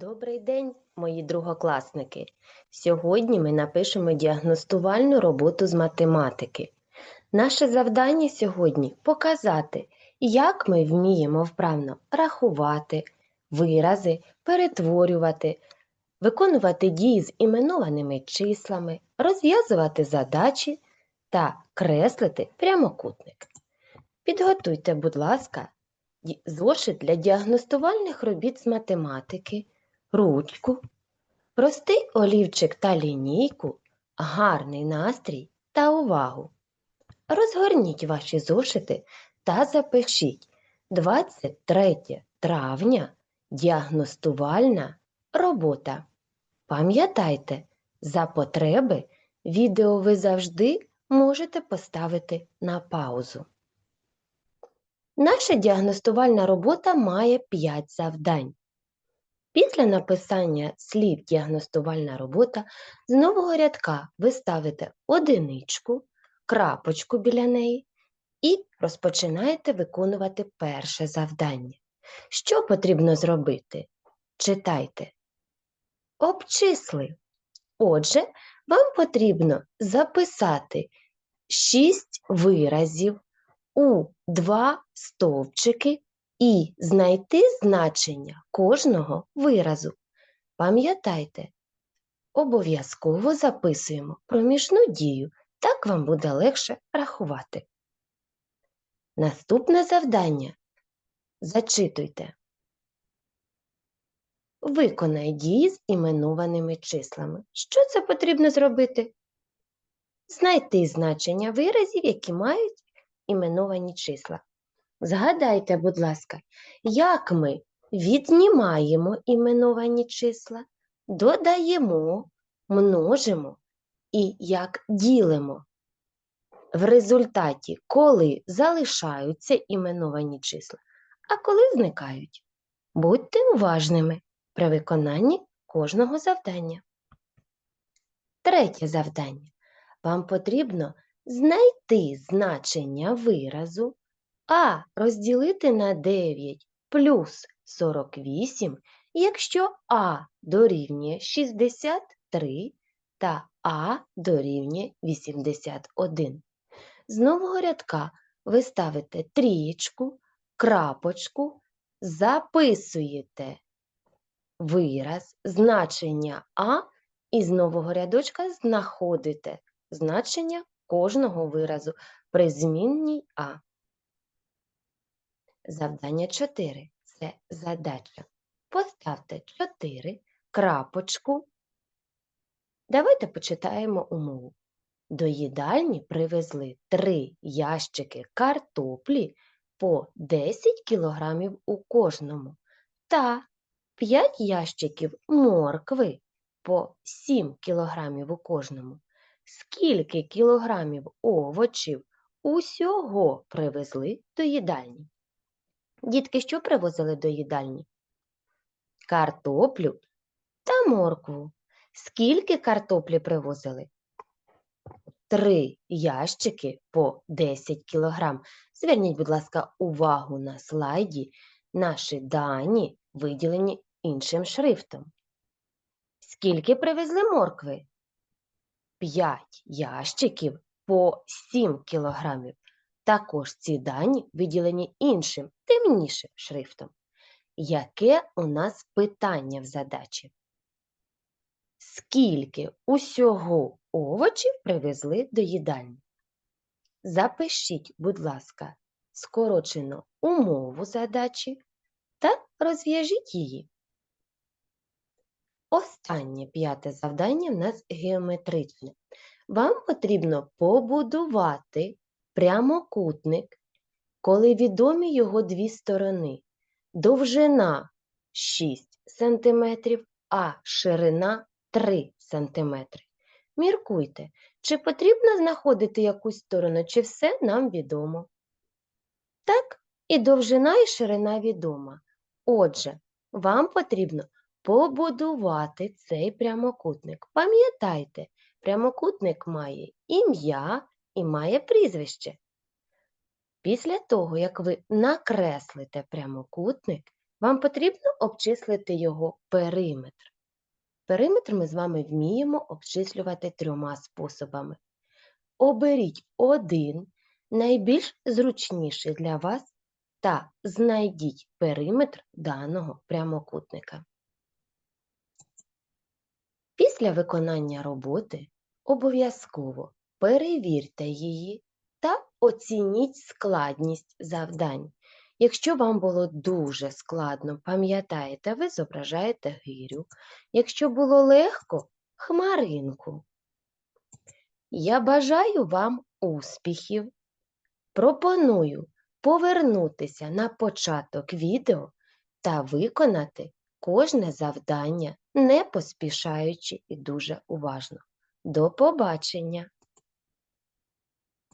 Добрий день, мої другокласники! Сьогодні ми напишемо діагностувальну роботу з математики. Наше завдання сьогодні показати, як ми вміємо вправно рахувати, вирази, перетворювати, виконувати дії з іменованими числами, розв'язувати задачі та креслити прямокутник. Підготуйте, будь ласка, зошит для діагностувальних робіт з математики, ручку, простий олівчик та лінійку, гарний настрій та увагу. Розгорніть ваші зошити та запишіть 23 травня діагностувальна робота. Пам'ятайте, за потреби відео ви завжди можете поставити на паузу. Наша діагностувальна робота має 5 завдань. Після написання слів діагностувальна робота з нового рядка ви ставите одиничку, крапочку біля неї і розпочинаєте виконувати перше завдання. Що потрібно зробити? Читайте. Обчисли. Отже, вам потрібно записати 6 виразів у два стовпчики і знайти значення кожного виразу. Пам'ятайте, обов'язково записуємо проміжну дію, так вам буде легше рахувати. Наступне завдання. Зачитуйте. Виконай дії з іменованими числами. Що це потрібно зробити? Знайти значення виразів, які мають іменовані числа. Згадайте, будь ласка, як ми віднімаємо іменовані числа, додаємо, множимо і як ділимо. В результаті, коли залишаються іменовані числа, а коли зникають. Будьте уважними при виконанні кожного завдання. Третє завдання. Вам потрібно знайти значення виразу а розділити на 9 плюс 48, якщо А дорівнює 63 та А дорівнює 81. З нового рядка ви ставите трієчку, крапочку, записуєте вираз, значення А і з нового рядочка знаходите значення кожного виразу при змінній А. Завдання 4 це задача. Поставте 4 крапочку. Давайте почитаємо умову. До їдальні привезли 3 ящики картоплі по 10 кілограмів у кожному та 5 ящиків моркви по 7 кілограмів у кожному. Скільки кілограмів овочів усього привезли до їдальні? Дітки що привозили до їдальні? Картоплю та моркву. Скільки картоплі привозили? Три ящики по 10 кілограм. Зверніть, будь ласка, увагу на слайді. Наші дані виділені іншим шрифтом. Скільки привезли моркви? 5 ящиків по 7 кілограмів. Також ці дані виділені іншим, темнішим шрифтом. Яке у нас питання в задачі? Скільки усього овочів привезли до їдальні? Запишіть, будь ласка, скорочено умову задачі та розв'яжіть її. Останнє п'яте завдання в нас геометричне. Вам потрібно побудувати прямокутник, коли відомі його дві сторони. Довжина 6 см, а ширина 3 см. Міркуйте, чи потрібно знаходити якусь сторону, чи все нам відомо. Так, і довжина, і ширина відома. Отже, вам потрібно побудувати цей прямокутник. Пам'ятайте, прямокутник має ім'я і має прізвище. Після того, як ви накреслите прямокутник, Вам потрібно обчислити його периметр. Периметр ми з вами вміємо обчислювати трьома способами. Оберіть один найбільш зручніший для вас та знайдіть периметр даного прямокутника. Після виконання роботи обов'язково перевірте її та оцініть складність завдань. Якщо вам було дуже складно, пам'ятаєте, ви зображаєте гирю. Якщо було легко хмаринку. Я бажаю вам успіхів. Пропоную повернутися на початок відео та виконати кожне завдання, не поспішаючи і дуже уважно. До побачення!